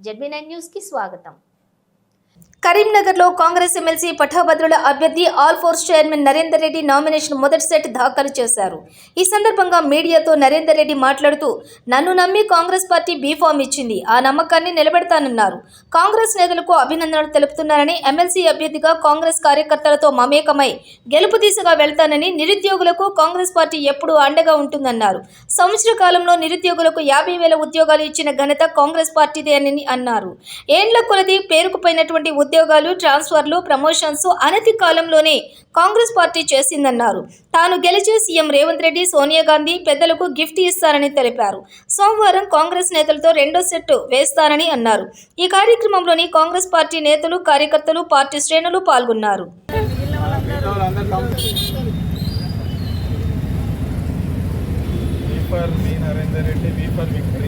ZB nine news కి స్వాగతం కరీంనగర్లో కాంగ్రెస్ ఎమ్మెల్సీ పట్టభద్రుల అభ్యర్థి Alphores chairman Narender Reddy nomination మొదటి సెట్ దాఖలు చేశారు. ఈ సందర్భంగా మీడియాతో నరేందర్ రెడ్డి మాట్లాడుతూ నన్ను నమ్మి కాంగ్రెస్ పార్టీ బీఫామ్ ఇచ్చింది. ఆ నమ్మకాన్ని నిలబెడతానన్నారు. కాంగ్రెస్ నేతలకు అభినందనలు తెలుపుతున్నారని ఎమ్మెల్సీ అభ్యర్థిగా కాంగ్రెస్ కార్యకర్తలతో మమేకమై గెలుపు దిశగా వెళ్తానని నిరుద్యోగులకు కాంగ్రెస్ పార్టీ ఎప్పుడూ అండగా ఉంటుందన్నారు. సంవత్సర కాలంలో నిరుద్యోగులకు యాభై వేల ఉద్యోగాలు ఇచ్చిన ఘనత కాంగ్రెస్ పార్టీదే అని అన్నారు. ఏండ్ల కొలది పేరుకుపోయినటువంటి ఉద్యోగాలు ట్రాన్స్ఫర్లు ప్రమోషన్స్ అనతి కాలంలోనే కాంగ్రెస్ పార్టీ చేసిందన్నారు. తాను గెలిచి సీఎం రేవంత్ రెడ్డి సోనియా గాంధీ పెద్దలకు గిఫ్ట్ ఇస్తారని తెలిపారు. సోమవారం కాంగ్రెస్ నేతలతో రెండో సెట్ వేస్తారని అన్నారు. ఈ కార్యక్రమంలోని కాంగ్రెస్ పార్టీ నేతలు కార్యకర్తలు పార్టీ శ్రేణులు పాల్గొన్నారు. For me Narender Reddy be for victory.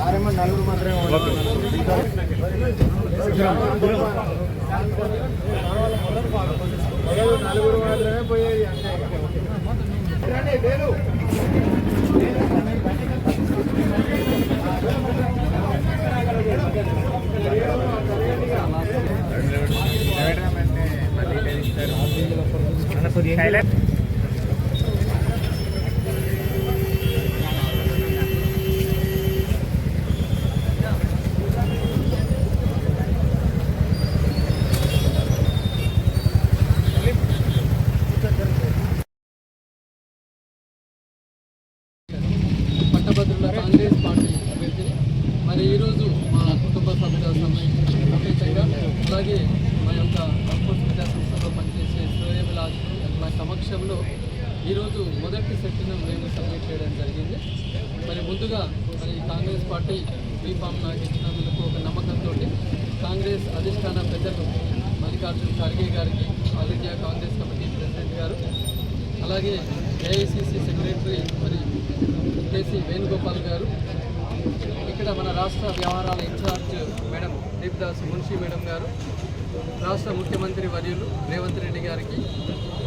ఆరేమో నలుగురు మాత్రమే నలుగురు మాత్రమే పోయేది అంతే వేలు పట్టభద్రుల కాంగ్రెస్ పార్టీ అభ్యర్థిని మరి ఈరోజు మా కుటుంబ సభ్యుల సమేతంగా అలాగే మా యొక్క వర్కర్స్ విద్యా సంస్థలో పనిచేసే శ్రేయభిలాషులు మా సమక్షంలో ఈరోజు మొదటి సెట్ను మేము సబ్మిట్ చేయడం జరిగింది. మరి ముందుగా మరి కాంగ్రెస్ పార్టీ బీఫామ్ నాకు ఇచ్చినందుకు ఒక నమ్మకంతో కాంగ్రెస్ అధిష్టాన పెద్దలు మల్లికార్జున ఖర్గే గారికి All India Congress Committee president గారు అలాగే ఏఐసిసి సెక్రటరీ మరి కేసీ వేణుగోపాల్ గారు ఇక్కడ మన రాష్ట్ర వ్యవహారాల incharge madam Deepdas Munshi madam గారు రాష్ట్ర ముఖ్యమంత్రి వర్యులు రేవంత్ రెడ్డి గారికి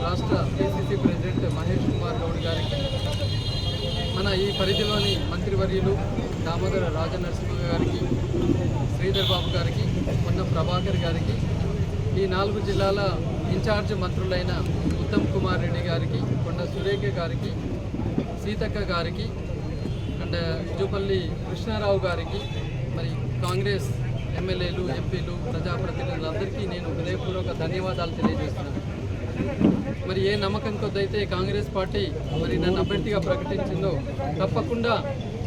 రాష్ట్ర పిసిసి ప్రెసిడెంట్ మహేష్ కుమార్ గౌడ్ గారికి మన ఈ పరిధిలోని మంత్రివర్యులు దామోదర రాజనరసింహ గారికి శ్రీధర్ బాబు గారికి పొన్న ప్రభాకర్ గారికి ఈ నాలుగు జిల్లాల ఇన్ఛార్జ్ మంత్రులైన ఉత్తమ్ కుమార్ రెడ్డి గారికి కొండ సురేఖ గారికి సీతక్క గారికి అండ్ జూపల్లి కృష్ణారావు గారికి మరి కాంగ్రెస్ ఎమ్మెల్యేలు ఎంపీలు ప్రజాప్రతినిధులందరికీ నేను హృదయపూర్వక ధన్యవాదాలు తెలియజేస్తున్నాను. మరి ఏ నమ్మకం కొద్దైతే కాంగ్రెస్ పార్టీ మరి నన్ను అభ్యర్థిగా ప్రకటించిందో తప్పకుండా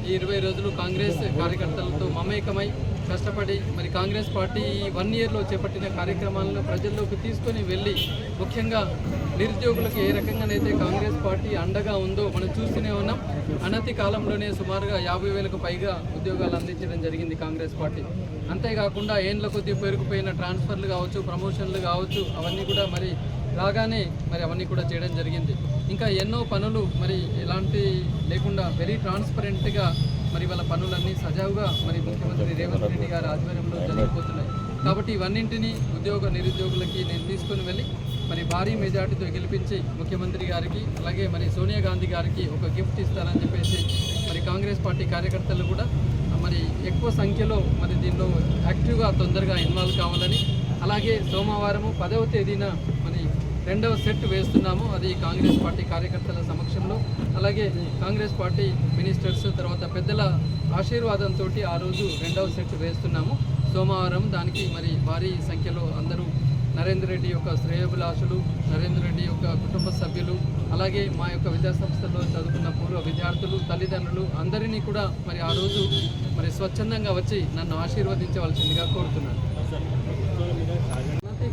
ఈ ఇరవై రోజులు కాంగ్రెస్ కార్యకర్తలతో మమేకమై కష్టపడి మరి కాంగ్రెస్ పార్టీ ఈ వన్ ఇయర్లో చేపట్టిన కార్యక్రమాలను ప్రజల్లోకి తీసుకొని వెళ్ళి ముఖ్యంగా నిరుద్యోగులకు ఏ రకంగానైతే కాంగ్రెస్ పార్టీ అండగా ఉందో మనం చూస్తూనే ఉన్నాం. అనతి కాలంలోనే సుమారుగా యాభై వేలకు పైగా ఉద్యోగాలు అందించడం జరిగింది కాంగ్రెస్ పార్టీ. అంతేకాకుండా ఏండ్ల కొద్దీ పేరుకుపోయిన ట్రాన్స్ఫర్లు కావచ్చు ప్రమోషన్లు కావచ్చు అవన్నీ కూడా మరి రాగానే మరి అవన్నీ కూడా చేయడం జరిగింది. ఇంకా ఎన్నో పనులు మరి ఎలాంటి లేకుండా వెరీ ట్రాన్స్పరెంట్గా మరి వాళ్ళ పనులన్నీ సజావుగా మరి ముఖ్యమంత్రి రేవంత్ రెడ్డి గారి ఆధ్వర్యంలో జరిగిపోతున్నాయి కాబట్టి ఇవన్నింటినీ ఉద్యోగ నిరుద్యోగులకి నేను తీసుకొని వెళ్ళి మరి భారీ మెజార్టీతో గెలిపించి ముఖ్యమంత్రి గారికి అలాగే మరి సోనియా గాంధీ గారికి ఒక గిఫ్ట్ ఇస్తారని చెప్పేసి మరి కాంగ్రెస్ పార్టీ కార్యకర్తలు కూడా మరి ఎక్కువ సంఖ్యలో మరి దీనిలో యాక్టివ్గా తొందరగా ఇన్వాల్వ్ కావాలని అలాగే సోమవారము పదవ తేదీన రెండవ సెట్ వేస్తున్నాము. అది కాంగ్రెస్ పార్టీ కార్యకర్తల సమక్షంలో. అలాగే కాంగ్రెస్ పార్టీ మినిస్టర్స్ తర్వాత పెద్దల ఆశీర్వాదంతో ఆ రోజు రెండవ సెట్ వేస్తున్నాము. సోమవారం దానికి మరి భారీ సంఖ్యలో అందరూ నరేందర్ రెడ్డి యొక్క శ్రేయోభిలాషులు నరేందర్ రెడ్డి యొక్క కుటుంబ సభ్యులు అలాగే మా యొక్క విద్యాసంస్థల్లో చదువుకున్న పూర్వ విద్యార్థులు తల్లిదండ్రులు అందరినీ కూడా మరి ఆ రోజు మరి స్వచ్ఛందంగా వచ్చి నన్ను ఆశీర్వదించవలసిందిగా కోరుతున్నాను.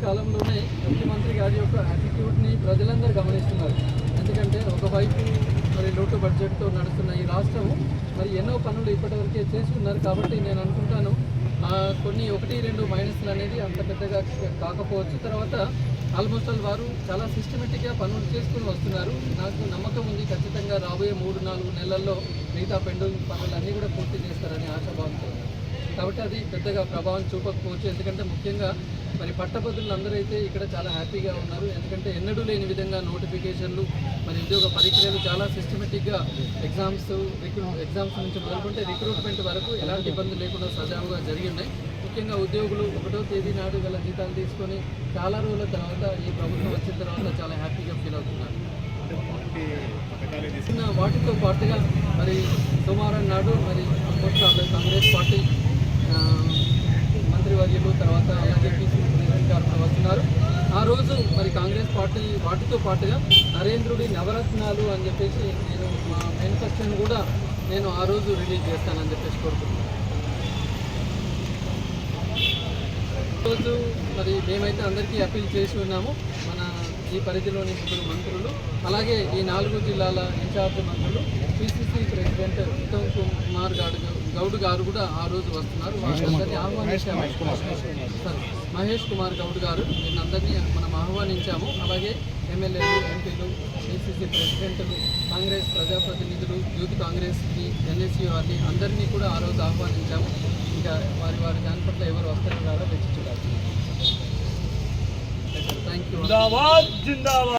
కాలంలోనే ముఖ్యమంత్రి గారి యొక్క యాటిట్యూడ్ని ప్రజలందరూ గమనిస్తున్నారు. ఎందుకంటే ఒకవైపు మరి లోటు బడ్జెట్తో నడుస్తున్న ఈ రాష్ట్రం మరి ఎన్నో పనులు ఇప్పటివరకే చేసుకున్నారు కాబట్టి నేను అనుకుంటాను కొన్ని ఒకటి రెండు మైనస్లు అనేది అంత పెద్దగా కాకపోవచ్చు. తర్వాత ఆల్మోస్ట్ ఆల్ వారు చాలా సిస్టమేటిక్గా పనులు చేసుకుని వస్తున్నారు. నాకు నమ్మకం ఉంది ఖచ్చితంగా రాబోయే మూడు నాలుగు నెలల్లో మిగతా పెండింగ్ పనులన్నీ కూడా పూర్తి చేస్తారని ఆశాభావంతో కాబట్టి అది పెద్దగా ప్రభావం చూపకపోవచ్చు. ఎందుకంటే ముఖ్యంగా మరి పట్టభద్రులు అందరూ అయితే ఇక్కడ చాలా హ్యాపీగా ఉన్నారు. ఎందుకంటే ఎన్నడూ లేని విధంగా నోటిఫికేషన్లు మరి ఉద్యోగ పరీక్షలు చాలా సిస్టమేటిక్గా ఎగ్జామ్స్ రిక్రూ ఎగ్జామ్స్ నుంచి మొదలుకుంటే రిక్రూట్మెంట్ వరకు ఎలాంటి ఇబ్బందులు లేకుండా సజావుగా జరిగి ఉన్నాయి. ముఖ్యంగా ఉద్యోగులు ఒకటో తేదీ నాడు గల జీతాలు తీసుకొని చాలా రోజుల తర్వాత ఈ ప్రభుత్వం వచ్చిన తర్వాత చాలా హ్యాపీగా ఫీల్ అవుతున్నారు. వాటితో పాటుగా మరి సోమవారం నాడు మరి ఆల్మోస్ట్ కాంగ్రెస్ పార్టీ ఆ, మంత్రివర్యులు తర్వాత అలాగే పీసీ ప్రెసిడెంట్ గారు కూడా వస్తున్నారు ఆ రోజు మరి కాంగ్రెస్ పార్టీ వాటితో పాటుగా నరేంద్రుడి నవరత్నాలు అని చెప్పేసి నేను మా మేనిఫెస్టోని కూడా నేను ఆ రోజు రిలీజ్ చేస్తానని చెప్పేసి కోరుకుంటున్నాను. రోజు మరి మేమైతే అందరికీ అప్పీల్ చేసి ఉన్నాము. మన ఈ పరిధిలోని ముగ్గురు మంత్రులు అలాగే ఈ నాలుగు జిల్లాల ఇన్ఛార్జ్ మంత్రులు పిసిసి ప్రెసిడెంట్ గౌడ్ గారు కూడా ఆ రోజు వస్తున్నారు. వారందరినీ ఆహ్వానించాము. సార్, మహేష్ కుమార్ గౌడ్ గారు వీళ్ళందరినీ మనం ఆహ్వానించాము. అలాగే ఎమ్మెల్యేలు ఎంపీలు పిసిసి ప్రెసిడెంట్లు కాంగ్రెస్ ప్రజాప్రతినిధులు యూత్ కాంగ్రెస్కి ఎన్ఎస్యూ వారిని అందరినీ కూడా ఆ రోజు ఆహ్వానించాము. ఇంకా వారి వారి దాని పట్ల ఎవరు వస్తారో రాదో తెచ్చి చూడాలి. Thank you